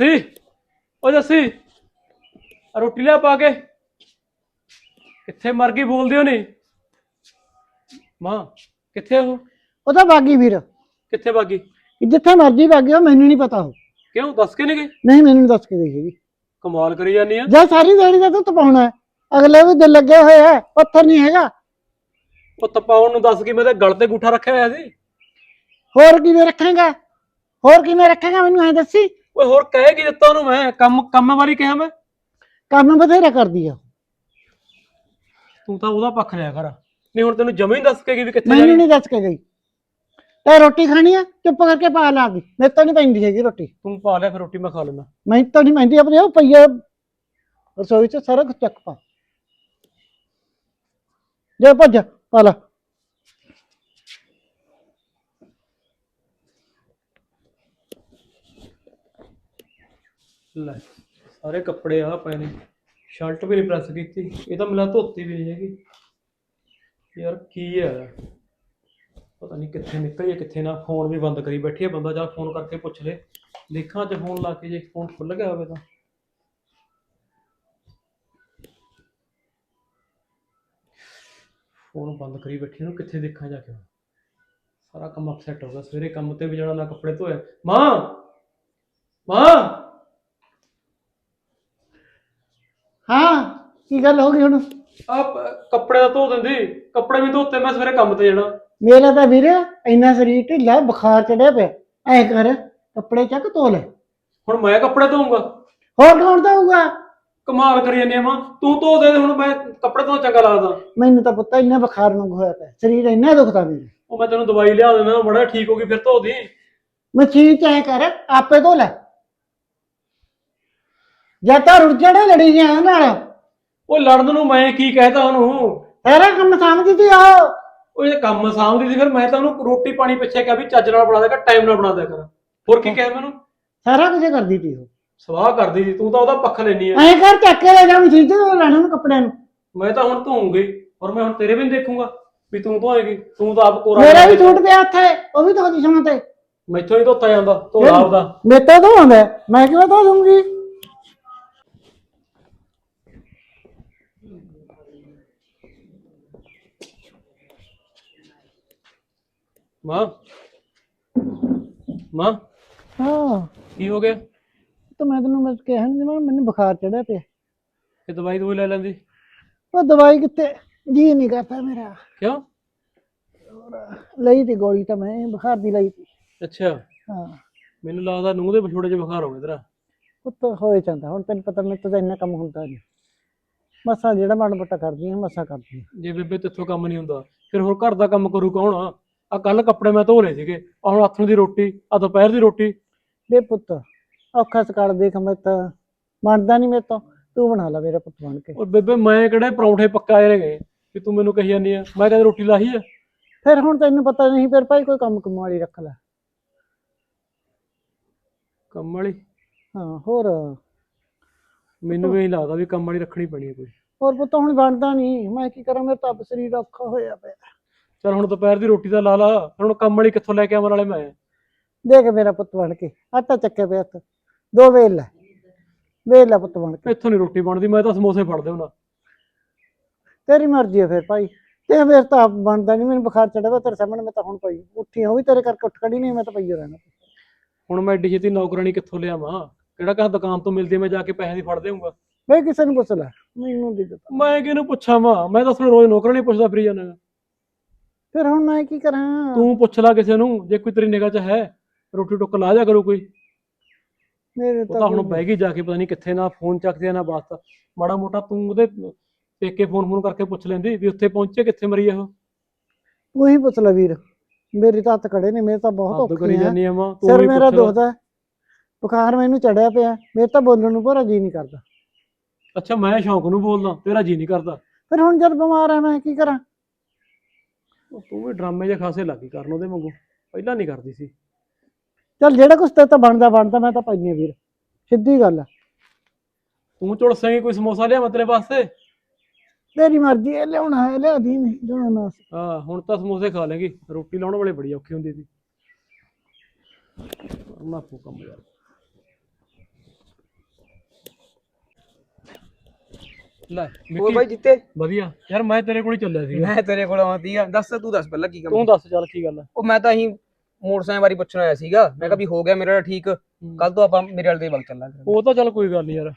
ਜੱਸੀ ਓ ਜੱਸੀ ਆ ਰੋਟੀ ਲਿਆ ਪਾ ਕੇ। ਕਿੱਥੇ ਮਰ ਗਈ ਬੋਲਦੇ ਹੋ ਨਹੀਂ ਮਾਂ ਕਿੱਥੇ ਉਹ? ਉਹ ਤਾਂ ਬਾਗੀ ਵੀਰ। ਕਿੱਥੇ ਭਾਗੀ ਜਿੱਥੇ ਮਰਜ਼ੀ ਬਾਗੀ ਉਹ ਮੈਨੂੰ ਨਹੀਂ ਪਤਾ ਉਹ। ਕਿਉਂ ਦੱਸ ਕੇ ਨਹੀਂ ਗਈ? ਨਹੀਂ ਮੈਨੂੰ ਦੱਸ ਕੇ ਗਈ ਸੀਗੀ। ਕਮਾਲ ਕਰੀ ਜਾਨੀ ਆ। ਜੇ ਸਾਰੀ ਦਿਹਾੜੀ ਦਾ ਤੂੰ ਤਪਾਉਣਾ ਹੈ। ਅਗਲੇ ਵੀ ਦਿਲ ਲੱਗੇ ਹੋਏ ਹੈ ਪੱਥਰ ਨਹੀਂ ਹੈਗਾ। ਉਹ ਤਪਾਉਣ ਨੂੰ ਦੱਸ ਕੇ ਮੈਂ ਤੇ ਗਲ ਤੇ ਗੂਠਾ ਰੱਖਿਆ ਹੋਇਆ ਸੀ। ਹੋਰ ਕਿਵੇਂ ਰੱਖੇਗਾ? ਹੋਰ ਕਿਵੇਂ ਰੱਖੇਗਾ? ਮੈਨੂੰ ਐ ਦੱਸੀ। ਓਏ ਹੋਰ ਕਹਿ ਕੀ ਦਿੱਤਾ ਉਹਨੂੰ ਮੈਂ? ਕੰਮ ਕੰਮ ਵਾਲੀ ਕਿਹਾ ਮੈਂ ਕੰਮ ਬਥੇਰਾ ਕਰਦੀ ਆ। ਤੂੰ ਤਾਂ ਉਹਦਾ ਪੱਖ ਲਿਆ ਕਰ। ਨਹੀਂ ਹੁਣ ਤੈਨੂੰ ਜਮੇ ਹੀ ਦੱਸ ਕੇ ਗਈ ਵੀ ਕਿੱਥੇ ਮੈਨੂੰ ਜਾਣੀ? ਨਹੀਂ ਦੱਸ ਕੇ ਗਈ। ਤੇ ਰੋਟੀ ਖਾਣੀ ਆ? ਚੁੱਪ ਕਰਕੇ ਪਾ ਲਾ ਗਈ ਮੇਰੇ ਤੋਂ ਨਹੀਂ ਪੈਂਦੀ ਹੈਗੀ ਰੋਟੀ। ਤੂੰ ਪਾ ਲਿਆ ਫਿਰ ਰੋਟੀ ਮੈਂ ਖਾ ਲੈਂਦਾ। ਮੈਂ ਤਾਂ ਨਹੀਂ ਪੈਂਦੀ ਆਪਣੇ ਉਹ ਪਈਆ ਰਸੋਈ ਚ ਸਾਰਾ ਕੁਝ ਚੱਕ ਪਾ। ਜੇ ਭੱਜ ਪਾ ਲਾ। ਲੈ, ਸਾਰੇ ਕੱਪੜੇ ਆ ਪਏ ਨੇ। ਸ਼ਰਟ ਵੀ ਨਹੀਂ ਪ੍ਰੈਸ ਕੀਤੀ, ਇਹ ਤਾਂ ਮਿਲਾ ਧੋਤੀ ਵੀ ਨਹੀਂ ਹੈਗੀ। ਯਾਰ ਕੀ ਹੈ ਪਤਾ ਨਹੀਂ ਕਿੱਥੇ ਨਿਕਲੀ ਕਿੱਥੇ ਨਾ। ਫੋਨ ਵੀ ਬੰਦ ਕਰੀ ਬੈਠੀ ਹੈ ਬੰਦਾ ਜਾ ਫੋਨ ਕਰਕੇ ਪੁੱਛ ਲੇ। ਦੇਖਾਂ ਜੇ ਫੋਨ ਲਾ ਕੇ ਜੇ ਫੋਨ ਖੁੱਲ ਗਿਆ ਹੋਵੇ ਤਾਂ। ਫੋਨ ਬੰਦ ਕਰੀ ਬੈਠੀ ਨੂੰ ਕਿੱਥੇ ਦੇਖਾਂ ਜਾ ਕੇ ਸਾਰਾ ਕੰਮ ਅਪਸੈਟ ਹੋ ਗਿਆ। ਸਵੇਰੇ ਕੰਮ ਤੇ ਵੀ ਜਾਣਾ, ਨਾ ਕੱਪੜੇ ਧੋਇਆ ਮਾਂ! ਮਾਂ ਹਾਂ ਕੀ ਗੱਲ ਹੋ ਗਈ ਹੁਣ? ਆਪ ਕੱਪੜੇ ਤਾਂ ਧੋ ਦਿੰਦੀ। ਕੱਪੜੇ ਵੀ ਧੋਤੇ ਮੈਂ ਸਵੇਰੇ ਕੰਮ ਤੇ ਜਾਣਾ। ਮੇਰਾ ਤਾਂ ਵੀਰ ਇੰਨਾ ਸਰੀਰ ਢਿੱਲਾ ਬੁਖਾਰ ਚੜਿਆ ਪਿਆ। ਐ ਕਰ ਕੱਪੜੇ ਚੱਕ ਧੋ ਲੈ। ਹੁਣ ਮੈਂ ਕੱਪੜੇ ਧੋਊਂਗਾ। ਹੋਰ ਕੌਣ ਧੋਊਗਾ? ਕਮਾਲ ਕਰੀ ਜਾਂਦੀ ਆ ਮਾਂ। ਤੂੰ ਧੋ ਦੇ ਹੁਣ ਮੈਂ ਕੱਪੜੇ ਧੋ ਚੰਗਾ ਲੱਗਦਾ। ਮੈਨੂੰ ਤਾਂ ਪਤਾ ਇੰਨਾ ਬੁਖਾਰ ਨੂੰ ਹੋਇਆ ਪਿਆ। ਸਰੀਰ ਇੰਨਾ ਦੁਖਦਾ ਮੇਰਾ ਉਹ ਮੈਂ ਤੈਨੂੰ ਦਵਾਈ ਲਿਆ ਦੇਣਾ ਬੜਾ ਠੀਕ ਹੋ ਗਈ ਫਿਰ ਧੋ ਦੀ। ਮਸ਼ੀਨ ਚ ਐ ਕਰ ਆਪੇ ਧੋ ਲੈ। ਜਾਂ ਤਾਂ ਰੁੜ ਜੜੇ ਲੜੀ ਗਿਆ ਨਾਲ। ਉਹ ਲੜਨ ਨੂੰ ਮੈਂ ਕੀ ਕਹਿਤਾ ਉਹਨੂੰ? ਸਾਰਾ ਕੰਮ ਸਮਝਦੀ ਤੀ ਆ ਉਹ ਇਹ ਕੰਮ ਸਾਂਭਦੀ ਸੀ ਫਿਰ ਮੈਂ ਤਾਂ ਉਹਨੂੰ ਰੋਟੀ ਪਾਣੀ ਪਿੱਛੇ ਕਿਹਾ ਵੀ ਚੱਜ ਨਾਲ ਬਣਾ ਦੇ ਕਰ ਟਾਈਮ ਨਾਲ ਬਣਾ ਦਿਆ ਕਰ। ਹੋਰ ਕੀ ਕਹਿ ਮੈਨੂੰ? ਸਾਰਾ ਕੁਝ ਕਰਦੀ ਤੀ ਉਹ। ਸਵਾਹ ਕਰਦੀ ਸੀ ਤੂੰ ਤਾਂ ਉਹਦਾ ਪੱਖ ਲੈਣੀ ਐ ਕਰ ਚੱਕ ਕੇ ਲੈ ਜਾ ਮਸ਼ੀਨ ਧੋ ਲੈਣਾ ਨੂੰ ਕੱਪੜਿਆਂ ਨੂੰ। ਮੈਂ ਤਾਂ ਹੁਣ ਧੋਉਂਗੀ ਔਰ ਮੈਂ ਹੁਣ ਤੇਰੇ ਵੀ ਨੀ ਦੇਖੂੰਗਾ ਵੀ ਤੂੰ ਧੋਏਗੀ। ਤੂੰ ਤਾਂ ਆਪ ਕੋਰਾ ਮੇਰਾ ਵੀ ਛੂਟ ਪਿਆ ਉੱਥੇ ਉਹ ਵੀ ਧੋਦੀ ਸਮਾਂ ਤੇ। ਮੈਥੋਂ ਹੀ ਧੋਤਾ ਜਾਂਦਾ ਧੋ ਲਾ ਆਪਦਾ। ਮੇਰੇ ਤੋਂ ਮੈਂ ਕਿਵੇਂ ਧੋ ਦੂੰਗੀ ਮਾਂ। ਮਾਂ। ਹਾਂ। ਕੀ ਹੋ ਗਿਆ? ਤਾਂ ਮੈਂ ਤੈਨੂੰ ਮੈਂ ਕਿਹਾ ਨਹੀਂ ਮੈਂ ਮੈਨੂੰ ਬੁਖਾਰ ਚੜਿਆ ਪਿਆ। ਇਹ ਦਵਾਈ ਦੂਈ ਲੈ ਲੈਂਦੀ? ਉਹ ਦਵਾਈ ਕਿੱਥੇ? ਜੀ ਨਹੀਂ ਕਰਦਾ ਮੇਰਾ। ਕਿਉਂ? ਲਈ ਤੀ ਗੋਲੀ ਤਾਂ ਮੈਂ ਬੁਖਾਰ ਦੀ ਲਈ ਤੀ। ਅੱਛਾ। ਹਾਂ। ਮੈਨੂੰ ਲੱਗਦਾ ਨੂੰਹ ਦੇ ਵਿਛੋੜੇ 'ਚ ਬੁਖਾਰ ਹੋ ਗਿਆ ਤੇਰਾ। ਪੁੱਤ ਹੋਏ ਜਾਂਦਾ। ਹੁਣ ਤੈਨੂੰ ਪਤਾ ਮੇਰੇ ਤੋਂ ਤਾਂ ਇੰਨਾ ਕੰਮ ਹੁੰਦਾ ਨਹੀਂ ਮਸਾਂ ਜਿਹੜਾ ਮਨ ਬਟਾ ਕਰਦੀ ਹਾਂ ਮਸਾਂ ਕਰਦੀ ਹਾਂ ਜੇ ਬੇਬੇ ਤੇਥੋਂ ਕੰਮ ਨਹੀਂ ਹੁੰਦਾ ਫਿਰ ਹੋਰ ਘਰ ਦਾ ਕੰਮ ਕਰੂ ਕੌਣ ਆ? ਆ ਕੱਲ ਕੱਪੜੇ ਮੈਂ ਧੋ ਲਏ ਸੀਗੇ ਆ ਹੁਣ ਹੱਥ ਨੂੰ ਦੀ ਰੋਟੀ ਆ ਦੁਪਹਿਰ ਦੀ ਰੋਟੀ। ਵੇ ਪੁੱਤ ਔਖਾ ਸਕਾਲ ਦੇਖ ਮੈਂ ਤਾਂ ਮੰਨਦਾ ਨਹੀਂ ਮੇਰੇ ਤੋਂ ਤੂੰ ਬਣਾ ਲੈ ਮੇਰਾ ਪੁੱਤ ਬਣ ਕੇ। ਓਏ ਬੇਬੇ ਮੈਂ ਕਿਹੜੇ ਪਰੌਂਠੇ ਪੱਕਾਏ ਨੇਗੇ ਵੀ ਤੂੰ ਮੈਨੂੰ ਕਹੀ ਜਾਂਦੀ ਆ ਮੈਂ ਕਦੇ ਰੋਟੀ ਲਾਹੀ ਆ? ਫਿਰ ਹੁਣ ਤੈਨੂੰ ਪਤਾ ਨਹੀਂ ਫਿਰ ਭਾਈ ਕੋਈ ਕੰਮ ਕੁਮ ਵਾਲੀ ਰੱਖ ਲੈ। ਕੰਮ ਵਾਲੀ? ਹਾਂ ਹੋਰ? ਮੈਨੂੰ ਵੀ ਨਹੀਂ ਲੱਗਦਾ ਵੀ ਕੰਮ ਵਾਲੀ ਰੱਖਣੀ ਪੈਣੀ ਹੈ ਕੋਈ। ਹੋਰ ਪੁੱਤ ਹੁਣ ਬਣਦਾ ਨਹੀਂ ਮੈਂ ਕੀ ਕਰਾਂ ਮੇਰੇ ਤਾਂ ਆਪ ਸਰੀਰ ਔਖਾ ਹੋਇਆ ਪਿਆ। ਚਲ ਹੁਣ ਦੁਪਹਿਰ ਦੀ ਰੋਟੀ ਦਾ ਲਾ ਲਾ ਹੁਣ ਕੰਮ ਵਾਲੀ ਕਿੱਥੋਂ ਲੈ ਕੇ ਆਵਾਂ ਨਾਲੇ ਮੈਂ? ਦੇਖ ਮੇਰਾ ਪੁੱਤ ਬਣ ਕੇ ਆਟਾ ਚੱਕਿਆ ਪਿਆ ਹੱਥ ਦੋ ਵੇਲ ਲੈ ਵੇਲ ਲੈ ਪੁੱਤ ਬਣ ਕੇ। ਇੱਥੋਂ ਨਹੀਂ ਰੋਟੀ ਬਣਦੀ ਮੈਂ ਤਾਂ ਸਮੋਸੇ ਫੜਦੇ ਹੁਣਾ ਤੇਰੀ ਮਰਜ਼ੀ ਹੈ ਫਿਰ ਭਾਈ ਤੇ ਮੇਰੇ ਤਾਂ ਆਪ ਬਣਦਾ ਨਹੀਂ ਮੈਨੂੰ ਬੁਖਾਰ ਚੜਿਆ ਵਾ ਤੇਰੇ ਸਾਹਮਣੇ ਮੈਂ ਤਾਂ ਹੁਣ ਪਈ ਉੱਠੀ ਹਾਂ ਉਹ ਵੀ ਤੇਰੇ ਕਰਕੇ ਉੱਠ ਖੜੀ ਨਹੀਂ ਮੈਂ ਤਾਂ ਪਈ ਓ ਰਹਿਣਾ। ਹੁਣ ਮੈਂ ਐਡੀ ਛੇਤੀ ਨੌਕਰਾਨੀ ਕਿੱਥੋਂ ਲਿਆਵਾਂ? ਕਿਹੜਾ ਕਹਾਂ ਦੁਕਾਨ ਤੋਂ ਮਿਲਦੀ ਮੈਂ ਜਾ ਕੇ ਪੈਸੇ ਦੀ ਫੜ ਦੇਊਂਗਾ ਮੈਂ ਕਿਸੇ ਨੂੰ ਪੁੱਛ ਲੈ ਮੈਨੂੰ ਦੀ ਪਤਾ ਮੈਂ ਕਿਹਨੂੰ ਪੁੱਛਾਂ ਵਾ? ਮੈਂ ਤਾਂ ਅਸਲ ਰੋਜ਼ ਨੌਕਰਾਨੀ ਪੁੱਛਦਾ ਫਿਰੀ ਜਾਂਦਾ। ਫਿਰ ਹੁਣ ਮੈਂ ਕੀ ਕਰਾਂ? ਤੂੰ ਪੁੱਛ ਲੈ ਕਿਸੇ ਨੂੰ ਜੇ ਕੋਈ ਤੇਰੀ ਨਿਗਾਹ 'ਚ ਹੈ ਰੋਟੀ ਟੁੱਕ ਲਾ ਜਾ ਕਰੋ ਕੋਈ। ਮੇਰੇ ਉਹ ਤਾਂ ਹੁਣ ਬਹਿ ਗਈ ਜਾ ਕੇ ਪਤਾ ਨਹੀਂ ਕਿੱਥੇ ਨਾ ਫੋਨ ਚੱਕਦੇ ਆ ਨਾ ਬਾਤ। ਮਾੜਾ ਮੋਟਾ ਤੂੰ ਉਹਦੇ ਪੇਕੇ ਫੋਨ ਫੋਨ ਕਰਕੇ ਪੁੱਛ ਲੈਂਦੀ ਵੀ ਉੱਥੇ ਪਹੁੰਚੇ ਕਿੱਥੇ ਮਰੀ ਆ ਉਹ। ਪੁੱਛ ਲੈ ਵੀਰ। ਮੇਰੇ ਤਾਂ ਹੱਥ ਖੜੇ ਨੇ ਮੇਰੇ ਤਾਂ ਬਹੁਤ ਹੱਦ ਔਖੀ ਕਰੀ ਜਾਂਦੀ ਆ ਮਾਂ ਤੂੰ ਸਿਰ ਵੀ ਮੇਰਾ ਪੁੱਛ ਲੈ। ਦੁਖਦਾ ਹੈ। ਬੁਖਾਰ ਮੈਨੂੰ ਚੜਿਆ ਪਿਆ ਮੇਰੇ ਤਾਂ ਬੋਲਣ ਨੂੰ ਭਰਾ ਜੀ ਨਹੀਂ ਕਰਦਾ। ਅੱਛਾ ਮੈਂ ਸ਼ੌਂਕ ਨੂੰ ਬੋਲਦਾ ਤੇਰਾ ਜੀ ਨਹੀਂ ਕਰਦਾ। ਫਿਰ ਹੁਣ ਜਦ ਬਿਮਾਰ ਆ ਮੈਂ ਕੀ ਕਰਾਂ? ਉਹ ਤੂੰ ਵੀ ਡਰਾਮੇ ਜੇ ਖਾਸੇ ਲੱਗੀ ਕਰਨ ਉਹਦੇ ਵਾਂਗੂ। ਪਹਿਲਾਂ ਨਹੀਂ ਕਰਦੀ ਸੀ। ਚੱਲ ਜਿਹੜਾ ਕੁਛ ਤੇ ਤਾਂ ਬਣਦਾ ਬਣਦਾ ਮੈਂ ਤਾਂ ਪਾਈਆਂ ਵੀਰ। ਸਿੱਧੀ ਗੱਲ ਆ। ਤੂੰ ਝੁਲਸੇਂਗੀ ਕੋਈ ਸਮੋਸਾ ਲਿਆ ਮੈਂ ਤੇਰੇ ਵਾਸਤੇ? ਤੇਰੀ ਮਰਜ਼ੀ ਹੈ ਲਿਆਉਣਾ ਹੈ ਲਿਆ ਦੀ ਨਹੀਂ ਲਿਆਉਣਾ ਸੀ ਹਾਂ ਹੁਣ ਤਾਂ ਸਮੋਸੇ ਖਾ ਲੇਗੀ। ਰੋਟੀ ਲਾਉਣ ਵੇਲੇ ਬੜੀ ਔਖੀ ਹੁੰਦੀ ਸੀ। ਨਾ ਕੰਮ ਯਾਰ। ਲੈ ਹੋਰ ਬਾਈ ਜਿੱਤੇ? ਵਧੀਆ। ਯਾਰ ਮੈਂ ਤੇਰੇ ਕੋਲ ਹੀ ਚੱਲਿਆ ਸੀਗਾ। ਮੈਂ ਤੇਰੇ ਕੋਲ ਆਉਂਦੀ ਆ ਦੱਸ ਤੂੰ ਦੱਸ ਪਹਿਲਾਂ ਕੀ ਤੂੰ ਕੰਮ ਦੱਸ ਚੱਲ ਕੀ ਗੱਲ ਹੈ ਉਹ ਮੈਂ ਤਾਂ ਹੀ ਮੋਟਰਸਾਈਕਲ ਬਾਰੇ ਪੁੱਛਣ ਆਇਆ ਸੀਗਾ। ਮੈਂ ਕਿਹਾ ਵੀ ਹੋ ਗਿਆ ਮੇਰਾ ਠੀਕ। ਕੱਲ ਤੋਂ ਆਪਾਂ ਮੇਰੇ ਵਾਲੇ ਦੇ ਵਗ ਚੱਲਾਂਗੇ। ਉਹ ਤਾਂ ਚੱਲ ਕੋਈ ਗੱਲ ਨਹੀਂ ਯਾਰ।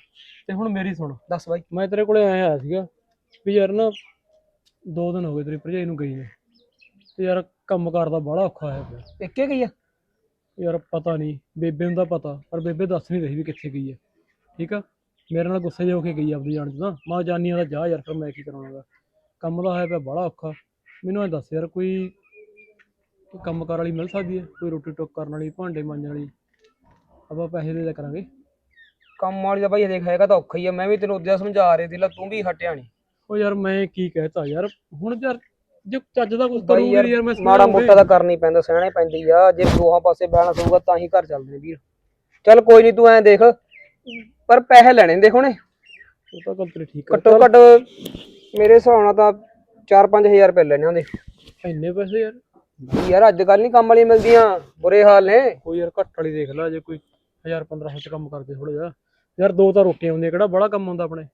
ਤੇ ਹੁਣ ਮੇਰੀ ਸੁਣ। ਦੱਸ ਬਾਈ। ਮੈਂ ਤੇਰੇ ਕੋਲੇ ਆਇਆ ਹੋਇਆ ਸੀਗਾ ਵੀ ਯਾਰ ਨਾ ਦੋ ਦਿਨ ਹੋ ਗਏ ਤੇਰੀ ਭਰਜਾਈ ਨੂੰ ਗਈ ਨੇ। ਤੇ ਯਾਰ ਕੰਮ ਕਰਦਾ ਬੜਾ ਔਖਾ ਹੋਇਆ ਪਿਆ। ਪੇਕੇ ਗਈ ਆ? ਯਾਰ ਪਤਾ ਨਹੀਂ ਬੇਬੇ ਨੂੰ ਤਾਂ ਪਤਾ ਪਰ ਬੇਬੇ ਦੱਸ ਨਹੀਂ ਰਹੀ ਵੀ ਕਿੱਥੇ ਗਈ ਹੈ ਠੀਕ ਆ? ਮੇਰੇ ਨਾਲ ਗੁੱਸੇ ਜਿਹੇ ਹੋ ਕੇ ਗਈ ਆਪਦੀ ਜਾਣ ਚ ਤਾਂ। ਮਾਂ ਜਾਨੀਆਂ ਦਾ ਜਾ ਯਾਰ ਫਿਰ ਮੈਂ ਕੀ ਕਰਾਉਣਾਗਾ ਕੰਮ ਦਾ ਹੋਇਆ ਪਿਆ ਬੜਾ ਔਖਾ। ਮੈਨੂੰ ਇਹ ਦੱਸ ਯਾਰ ਕੋਈ ਕੋਈ ਕੰਮ ਕਾਰ ਵਾਲੀ ਮਿਲ ਸਕਦੀ ਹੈ? ਕੋਈ ਰੋਟੀ ਟੁੱਕ ਕਰਨ ਵਾਲੀ ਭਾਂਡੇ ਮਾਂਜਣ ਵਾਲੀ? ਆਪਾਂ ਪੈਸੇ ਦੇ ਦਿਆ ਕਰਾਂਗੇ। ਕੰਮ ਵਾਲੀ ਦਾ ਬਾਈ ਦੇਖ ਹੈਗਾ ਤਾਂ ਔਖਾ ਹੀ ਆ। ਮੈਂ ਵੀ ਤੈਨੂੰ ਉਦੋਂ ਸਮਝਾ ਰਹੀ ਸੀ ਲੈ ਤੂੰ ਵੀ ਹਟਿਆ ਨਹੀਂ ਉਹ ਯਾਰ ਮੈਂ ਕੀ ਕਹਿਤਾ ਯਾਰ ਹੁਣ ਯਾਰ ਜੇ ਚੱਜ ਦਾ ਕੁਝ ਬਾਈ ਕਰੂੰਗੀ ਯਾਰ ਯਾਰ ਮੈਂ ਮਾੜਾ ਮੋਟਾ ਤਾਂ ਕਰਨੀ ਪੈਂਦਾ ਸਹਿਣੇ ਪੈਂਦੀ ਆ। ਜੇ ਦੋਹਾਂ ਪਾਸੇ ਬੈਲੈਂਸ ਹੋਊਗਾ ਤਾਂ ਹੀ ਘਰ ਚੱਲਦੇ ਨੇ ਵੀਰ। ਚੱਲ ਕੋਈ ਨਹੀਂ ਤੂੰ ਐਂ ਦੇਖ। ਪਰ ਪੈਸੇ ਲੈਣੇ ਦੇਖ ਉਹਨੇ ਉਹ ਤਾਂ ਗੱਲ ਤੇਰੀ ਠੀਕ ਘੱਟੋ ਘੱਟ ਮੇਰੇ ਹਿਸਾਬ ਨਾਲ ਤਾਂ 4-5000 ਰੁਪਏ ਲੈਣੇ ਉਹਦੇ। ਇੰਨੇ ਪੈਸੇ ਯਾਰ। ਵੀ ਯਾਰ ਅੱਜ ਕੱਲ ਨਹੀਂ ਕੰਮ ਵਾਲੀਆਂ ਮਿਲਦੀਆਂ ਬੁਰੇ ਹਾਲ ਨੇ। ਕੋਈ ਯਾਰ ਘੱਟ ਵਾਲੀ ਦੇਖ ਲੈ ਜੇ ਕੋਈ 1000 1500 ਚ ਕੰਮ ਕਰਦੇ ਥੋੜਾ ਜਿਹਾ। ਯਾਰ ਦੋ ਤਾਂ ਰੋਟੀਆਂ ਹੁੰਦੀਆਂ ਕਿਹੜਾ ਬੜਾ ਕੰਮ ਹੁੰਦਾ ਆਪਣੇ।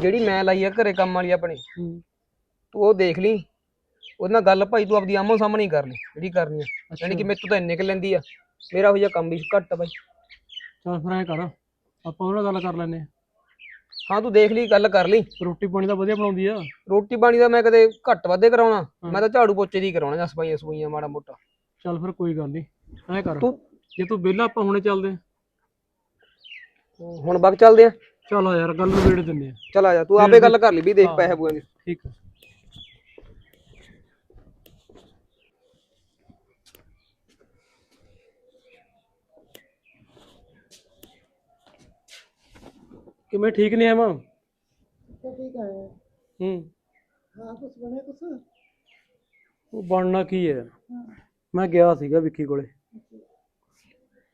ਜਿਹੜੀ ਮੈਂ ਲਾਈ ਆ ਘਰੇ ਕੰਮ ਵਾਲੀ ਆਪਣੀ ਤੂੰ ਉਹ ਦੇਖ ਲਈ। ਉਹਦੇ ਨਾਲ ਗੱਲ ਭਾਈ ਤੂੰ ਆਪਦੀ ਆਮੋ ਸਾਹਮਣੇ ਹੀ ਕਰ ਲਈ ਜਿਹੜੀ ਕਰਨੀ ਆ। ਯਾਨੀ ਕਿ ਮੇਰੇ ਤੋਂ ਇੰਨੇ ਕੁ ਲੈਂਦੀ ਆ। ਮੇਰਾ ਉਹ ਜਿਹਾ ਕੰਮ ਵੀ ਘੱਟ ਆ ਚੱਲ ਫਿਰ ਐ ਕਰ। ਆਪਾਂ ਉਹਨਾਂ ਨਾਲ ਗੱਲ ਕਰ ਲੈਨੇ ਆਂ। ਹਾਂ ਤੂੰ ਦੇਖ ਲਈ ਗੱਲ ਕਰ ਲਈ। ਰੋਟੀ ਪਾਣੀ ਤਾਂ ਵਧੀਆ ਬਣਾਉਂਦੀ ਆ। ਰੋਟੀ ਪਾਣੀ ਦਾ ਮੈਂ ਕਦੇ ਘੱਟ ਵਾਧੇ ਕਰਾਉਣਾ। ਮੈਂ ਤਾਂ ਝਾੜੂ ਪੋਚੇ ਦੀ ਕਰਾਉਣਾ ਜਾਂ ਸਫਾਈਆਂ ਸਫੂਈਆਂ ਮਾੜਾ ਮੋਟਾ। ਚੱਲ ਫਿਰ ਕੋਈ ਗੱਲ ਨਹੀਂ ਐ ਕਰ। ਤੂੰ- ਜੇ ਤੂੰ ਵਿਹਲਾ ਆਪਾਂ ਹੁਣੇ ਚੱਲਦੇ ਆਂ। ਹੁਣ ਬਗ ਚੱਲਦੇ ਆ ਚੱਲ ਆ ਯਾਰ ਗੱਲ ਨੂੰ ਵੇੜ ਦਿੰਨੇ ਆ ਚਲ ਆ ਜਾ ਤੂੰ ਆਪੇ ਗੱਲ ਕਰ ਲਈ ਵੀ ਦੇਖ ਪੈਸੇ ਪੂਏ ਦੀ। ਠੀਕ ਆ। ਕਿਵੇਂ ਠੀਕ ਨਹੀਂ ਆ ਮਾਂ ਠੀਕ ਹੈ ਹੂੰ। ਹਾਂ ਕੁਛ ਬਣਿਆ ਕੁਛ? ਉਹ ਬਣਨਾ ਕੀ ਹੈ? ਮੈਂ ਗਿਆ ਸੀਗਾ ਵਿੱਕੀ ਕੋਲੇ।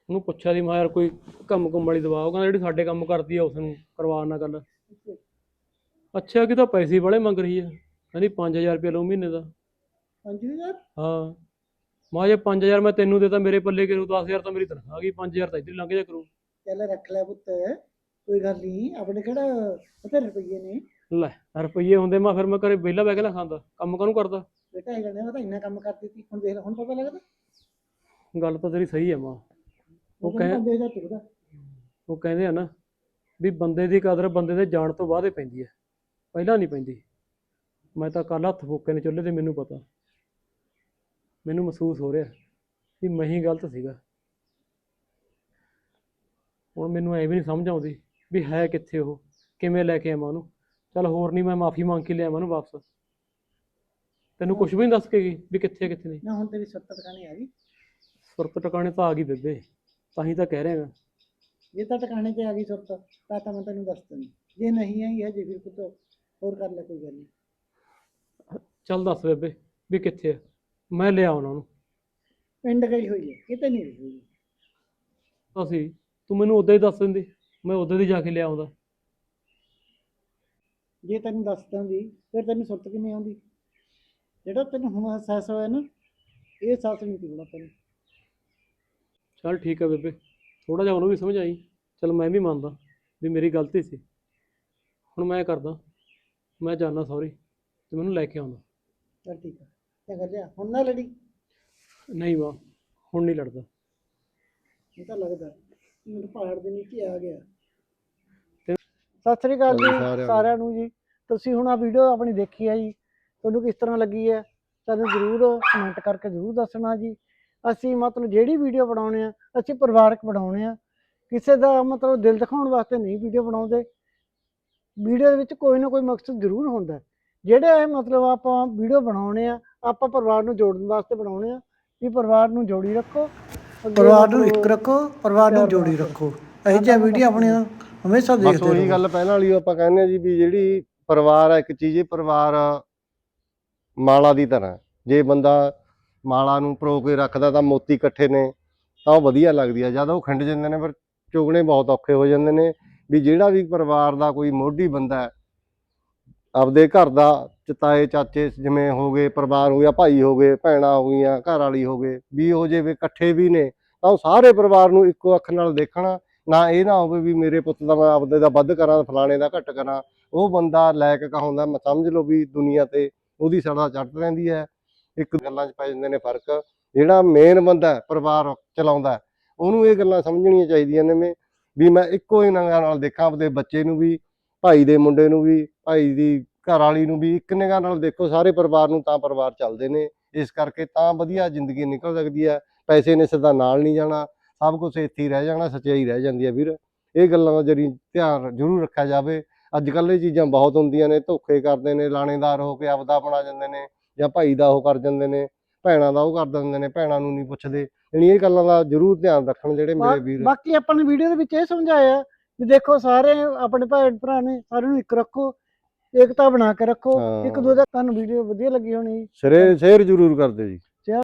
ਉਹਨੂੰ ਪੁੱਛਿਆ ਸੀ ਮੈਂ ਯਾਰ ਕੋਈ ਕੰਮ ਕੁੰਮ ਵਾਲੀ ਦਵਾ ਉਹ ਕਹਿੰਦਾ ਜਿਹੜੀ ਸਾਡੇ ਕੰਮ ਕਰਦੀ ਆ ਉਸ ਨੂੰ ਕਰਵਾ ਨਾ ਗੱਲ। ਅੱਛਾ। ਕਿ ਤਾਂ ਪੈਸੇ ਵਾਲੇ ਮੰਗ ਰਹੀ ਹੈ ਕਹਿੰਦੀ 5000 ਰੁਪਏ ਲਓ ਮਹੀਨੇ ਦਾ। 5000 ਹਾਂ। ਮੈਂ ਜੇ 5000 ਮੈਂ ਤੈਨੂੰ ਦੇਤਾ ਮੇਰੇ ਪੱਲੇ ਕਿਰੂ 10000 ਤਾਂ ਮੇਰੀ ਤਨਖਾਹ ਗਈ 5000 ਤਾਂ ਇੱਧਰ ਹੀ ਲੰਘ ਜਾ ਕਰੂ। ਚੱਲ ਰੱਖ ਲੈ ਪੁੱਤ। ਕੋਈ ਗੱਲ ਨਹੀਂ ਆਪਣੇ ਕਿਹੜਾ ਪਤਾ ਰੁਪਈਏ ਨੇ? ਲੈ ਰੁਪਈਏ ਹੁੰਦੇ ਮੈਂ ਫਿਰ ਮੈਂ ਘਰੇ ਵਿਹਲਾ ਬਹਿ ਕੇ ਨਾ ਖਾਂਦਾ ਕੰਮ ਕਾਹਨੂੰ ਕਰਦਾ? ਬੇਟਾ ਇਹ ਗੱਲ ਨੇ ਪਤਾ ਇੰਨਾ ਕੰਮ ਕਰਦੀ ਸੀ ਹੁਣ ਦੇਖ ਲੈ, ਹੁਣ ਪਤਾ ਲੱਗਦਾ। ਗੱਲ ਤਾਂ ਤੇਰੀ ਸਹੀ ਹੈ ਮਾਂ। ਉਹ ਕਹਿ- 5000 ਟਿਕਦਾ ਉਹ ਕਹਿੰਦੇ ਆ ਨਾ ਵੀ ਬੰਦੇ ਦੀ ਕਦਰ ਬੰਦੇ ਦੇ ਜਾਣ ਤੋਂ ਬਾਅਦ ਹੀ ਪੈਂਦੀ ਹੈ ਪਹਿਲਾਂ ਨਹੀਂ ਪੈਂਦੀ। ਮੈਂ ਤਾਂ ਕੱਲ ਹੱਥ ਫੋਕੇ ਨੇ ਚੁੱਲ੍ਹੇ ਤੇ ਮੈਨੂੰ ਪਤਾ। ਮੈਨੂੰ ਮਹਿਸੂਸ ਹੋ ਰਿਹਾ ਵੀ ਮੈਂ ਹੀ ਗਲਤ ਸੀਗਾ। ਹੁਣ ਮੈਨੂੰ ਐ ਵੀ ਨਹੀਂ ਸਮਝ ਆਉਂਦੀ ਵੀ ਹੈ ਕਿੱਥੇ ਉਹ? ਕਿਵੇਂ ਲੈ ਕੇ ਆਵਾਂ ਉਹਨੂੰ? ਚੱਲ ਹੋਰ ਨਹੀਂ ਮੈਂ ਮਾਫੀ ਮੰਗ ਕੇ ਲਿਆਵਾਂ ਉਹਨੂੰ ਵਾਪਸ। ਤੈਨੂੰ ਕੁਝ ਵੀ ਨਹੀਂ ਦੱਸ ਕੇ ਗਈ ਵੀ ਕਿੱਥੇ ਕਿੱਥੇ ਨਹੀਂ। ਨਾ ਹੁਣ ਤੇਰੀ ਸੱਤ ਟਿਕਾਣੇ ਆ ਗਈ। ਸੁਰਤ ਟਿਕਾਣੇ ਤਾਂ ਆ ਗਈ ਬੇਬੇ। ਤਾਂ ਹੀ ਤਾਂ ਕਹਿ ਰਿਹਾ ਜੇ ਤਾਂ ਟਿਕਾਣੇ ਤੇ ਆ ਗਈ ਸੁਰਤ ਤਾਂ ਤਾਂ ਮੈਂ ਤੈਨੂੰ ਦੱਸ ਦਿੰਦੀ। ਜੇ ਨਹੀਂ ਆਈ ਹੈ ਜੇ ਫਿਰ ਪੁੱਤ ਹੋਰ ਕਰ ਲੈ ਕੋਈ ਗੱਲ ਨਹੀਂ ਚੱਲ ਦੱਸ ਬੇਬੇ ਵੀ ਕਿੱਥੇ ਆ। ਮੈਂ ਲਿਆ ਉਹਨਾਂ ਨੂੰ। ਪਿੰਡ ਗਈ ਹੋਈ ਹੈ ਕਿਤੇ ਨਹੀਂ ਰਹੀ ਹੋਈ। ਅਸੀਂ ਤੂੰ ਮੈਨੂੰ ਉਦੋਂ ਹੀ ਦੱਸ ਦਿੰਦੀ। ਮੈਂ ਉਦੋਂ ਦੀ ਜਾ ਕੇ ਲਿਆ ਆਉਂਦਾ। ਜੇ ਤੈਨੂੰ ਦੱਸ ਦਿੰਦੀ ਫਿਰ ਤੈਨੂੰ ਸੁਰਤ ਕਿਵੇਂ ਆਉਂਦੀ? ਜਿਹੜਾ ਤੈਨੂੰ ਹੁਣ ਅਹਿਸਾਸ ਹੋਇਆ ਨਾ ਇਹ ਅਹਿਸਾਸ ਨਹੀਂ ਹੋਣਾ ਤੈਨੂੰ। ਚੱਲ ਠੀਕ ਆ ਬੇਬੇ ਥੋੜਾ ਜਿਹਾ ਉਹਨੂੰ ਵੀ ਸਮਝ ਆਈ। ਚੱਲ ਮੈਂ ਵੀ ਮੰਨਦਾ ਵੀ ਮੇਰੀ ਗਲਤੀ ਸੀ। ਹੁਣ ਮੈਂ ਕਰਦਾ ਮੈਂ ਜਾਣਾ ਸੌਰੀ ਤੇ ਮੈਨੂੰ ਲੈ ਕੇ ਆਉਂਦਾ। ਚੱਲ ਠੀਕ ਆ ਚੰਗਾ ਲਿਆ ਹੁਣ ਨਾ ਲੜੀ। ਨਹੀਂ ਮਾਂ ਹੁਣ ਨਹੀਂ ਲੜਦਾ। ਇਹ ਤਾਂ ਲੱਗਦਾ ਮੈਨੂੰ ਪਹਾੜ ਦੇ ਨੀਚੇ ਆ ਗਿਆ। ਸਤਿ ਸ੍ਰੀ ਅਕਾਲ ਜੀ ਸਾਰਿਆਂ ਨੂੰ। ਜੀ। ਤੁਸੀਂ ਹੁਣ ਆ ਵੀਡੀਓ ਆਪਣੀ ਦੇਖੀ ਹੈ ਜੀ। ਤੁਹਾਨੂੰ ਕਿਸ ਤਰ੍ਹਾਂ ਲੱਗੀ ਹੈ? ਸਾਨੂੰ ਜ਼ਰੂਰ ਕਮੈਂਟ ਕਰਕੇ ਜ਼ਰੂਰ ਦੱਸਣਾ ਜੀ। ਅਸੀਂ ਮਤਲਬ ਜਿਹੜੀ ਵੀਡੀਓ ਬਣਾਉਣੇ ਆ ਅਸੀਂ ਪਰਿਵਾਰਕ ਬਣਾਉਣੇ ਆ। ਕਿਸੇ ਦਾ ਮਤਲਬ ਦਿਲ ਦਿਖਾਉਣ ਵਾਸਤੇ ਨਹੀਂ ਵੀਡੀਓ ਬਣਾਉਂਦੇ। ਵੀਡੀਓ ਦੇ ਵਿੱਚ ਕੋਈ ਨਾ ਕੋਈ ਮਕਸਦ ਜ਼ਰੂਰ ਹੁੰਦਾ। ਜਿਹੜੇ ਇਹ ਮਤਲਬ ਆਪਾਂ ਵੀਡੀਓ ਬਣਾਉਣੇ ਆ ਆਪਾਂ ਪਰਿਵਾਰ ਨੂੰ ਜੋੜਨ ਵਾਸਤੇ ਬਣਾਉਣੇ ਆ ਵੀ ਪਰਿਵਾਰ ਨੂੰ ਜੋੜੀ ਰੱਖੋ। ਪਰਿਵਾਰ ਨੂੰ ਇੱਕ ਰੱਖੋ ਪਰਿਵਾਰ ਨੂੰ ਜੋੜੀ ਰੱਖੋ। ਇਹੋ ਜਿਹੀਆਂ ਵੀਡੀਓ ਆਪਣੀਆਂ ਹਮੇਸ਼ਾ ਬਸ ਦੇਖਦੇ ਉਹੀ ਰਹੋ। ਗੱਲ ਪਹਿਲਾਂ ਵਾਲੀ ਆਪਾਂ ਕਹਿੰਦੇ ਆ ਜੀ ਵੀ ਜਿਹੜੀ ਪਰਿਵਾਰ ਆ ਇੱਕ ਚੀਜ਼ ਇਹ ਪਰਿਵਾਰ ਮਾਲਾ ਦੀ ਤਰ੍ਹਾਂ। ਜੇ ਬੰਦਾ ਮਾਲਾ ਨੂੰ ਪਰੋ ਕੇ ਰੱਖਦਾ ਤਾਂ ਮੋਤੀ ਇਕੱਠੇ ਨੇ ਤਾਂ ਉਹ ਵਧੀਆ ਲੱਗਦੀ ਆ। ਜਦ ਉਹ ਖਿੰਡ ਜਾਂਦੇ ਨੇ ਫਿਰ ਚੁਗਣੇ ਬਹੁਤ ਔਖੇ ਹੋ ਜਾਂਦੇ ਨੇ। ਵੀ ਜਿਹੜਾ ਵੀ ਪਰਿਵਾਰ ਦਾ ਕੋਈ ਮੋਢੀ ਬੰਦਾ ਹੈ, ਆਪਦੇ ਘਰ ਦਾ ਚਤਾਏ ਚਾਚੇ ਜਿਵੇਂ ਹੋ ਗਏ ਪਰਿਵਾਰ ਹੋ ਗਿਆ ਭਾਈ ਹੋ ਗਏ ਭੈਣਾਂ ਹੋ ਗਈਆਂ ਘਰ ਵਾਲੀ ਹੋ ਗਏ ਵੀ ਉਹ ਜੇ ਵੀ ਇਕੱਠੇ ਵੀ ਨੇ ਤਾਂ ਉਹ ਸਾਰੇ ਪਰਿਵਾਰ ਨੂੰ ਇੱਕੋ ਅੱਖ ਨਾਲ ਦੇਖਣਾ ਨਾ ਇਹ ਨਾ ਹੋਵੇ ਵੀ ਮੇਰੇ ਪੁੱਤ ਦਾ ਮੈਂ ਆਪਦੇ ਦਾ ਵੱਧ ਕਰਾਂ, ਫਲਾਣੇ ਦਾ ਘੱਟ ਕਰਾਂ। ਉਹ ਬੰਦਾ ਲਾਇਕ ਕਹਾਉਂਦਾ, ਮੈਂ ਸਮਝ ਲਓ ਵੀ ਦੁਨੀਆ ਤੇ ਉਹਦੀ ਸੜਾ ਚੜ੍ਹ ਰਹਿੰਦੀ ਹੈ। ਇੱਕ ਗੱਲਾਂ 'ਚ ਪੈ ਜਾਂਦੇ ਨੇ ਫ਼ਰਕ। ਜਿਹੜਾ ਮੇਨ ਬੰਦਾ ਪਰਿਵਾਰ ਚਲਾਉਂਦਾ ਉਹਨੂੰ ਇਹ ਗੱਲਾਂ ਸਮਝਣੀਆਂ ਚਾਹੀਦੀਆਂ ਨੇ ਵੀ- ਵੀ ਮੈਂ ਇੱਕੋ ਹੀ ਨਿਗਾਹ ਨਾਲ ਦੇਖਾਂ ਆਪਦੇ ਬੱਚੇ ਨੂੰ ਵੀ, ਭਾਈ ਦੇ ਮੁੰਡੇ ਨੂੰ ਵੀ, ਭਾਈ ਦੀ ਘਰ ਵਾਲੀ ਨੂੰ ਵੀ, ਇੱਕ ਨਿਗਾਹ ਨਾਲ ਦੇਖੋ ਸਾਰੇ ਪਰਿਵਾਰ ਨੂੰ ਤਾਂ ਪਰਿਵਾਰ ਚੱਲਦੇ ਨੇ। ਇਸ ਕਰਕੇ ਤਾਂ ਵਧੀਆ ਜ਼ਿੰਦਗੀ ਨਿਕਲ ਸਕਦੀ ਹੈ। ਪੈਸੇ ਨੇ ਸਿੱਧਾ ਨਾਲ ਨਹੀਂ ਜਾਣਾ। ਸਭ ਕੁਝ ਇੱਥੇ ਹੀ ਰਹਿ ਜਾਣਾ ਸੱਚਾਈ ਰਹਿ ਜਾਂਦੀ ਹੈ ਵੀਰ। ਇਹ ਗੱਲਾਂ ਦਾ ਜਰੀ ਧਿਆਨ ਜ਼ਰੂਰ ਰੱਖਿਆ ਜਾਵੇ। ਅੱਜ ਕੱਲ੍ਹ ਇਹ ਚੀਜ਼ਾਂ ਬਹੁਤ ਹੁੰਦੀਆਂ ਨੇ ਧੋਖੇ ਕਰਦੇ ਨੇ ਲਾਣੇਦਾਰ ਹੋ ਕੇ ਆਪਦਾ ਬਣਾ ਜਾਂਦੇ ਨੇ ਜਾਂ ਭਾਈ ਦਾ ਉਹ ਕਰ ਜਾਂਦੇ ਨੇ ਭੈਣਾਂ ਦਾ ਉਹ ਕਰ ਦਿੰਦੇ ਨੇ ਭੈਣਾਂ ਨੂੰ ਨਹੀਂ ਪੁੱਛਦੇ। ਯਾਨੀ ਇਹ ਗੱਲਾਂ ਦਾ ਜ਼ਰੂਰ ਧਿਆਨ ਰੱਖਣ ਜਿਹੜੇ ਮੇਰੇ ਵੀਰ। ਬਾਕੀ ਆਪਾਂ ਨੇ ਵੀਡੀਓ ਦੇ ਵਿੱਚ ਇਹ ਸਮਝਾਇਆ ਵੀ ਦੇਖੋ ਸਾਰੇ ਆਪਣੇ ਭੈਣ ਭਰਾ ਨੇ ਸਾਰਿਆਂ ਨੂੰ ਇੱਕ ਰੱਖੋ ਏਕਤਾ ਬਣਾ ਕੇ ਰੱਖੋ। ਇੱਕ ਦੂਜੇ ਦਾ ਤੁਹਾਨੂੰ ਵੀਡੀਓ ਵਧੀਆ ਲੱਗੀ ਹੋਣੀ। ਸਿਰੇ ਸ਼ੇਅਰ ਜ਼ਰੂਰ ਕਰਦੇ ਜੀ।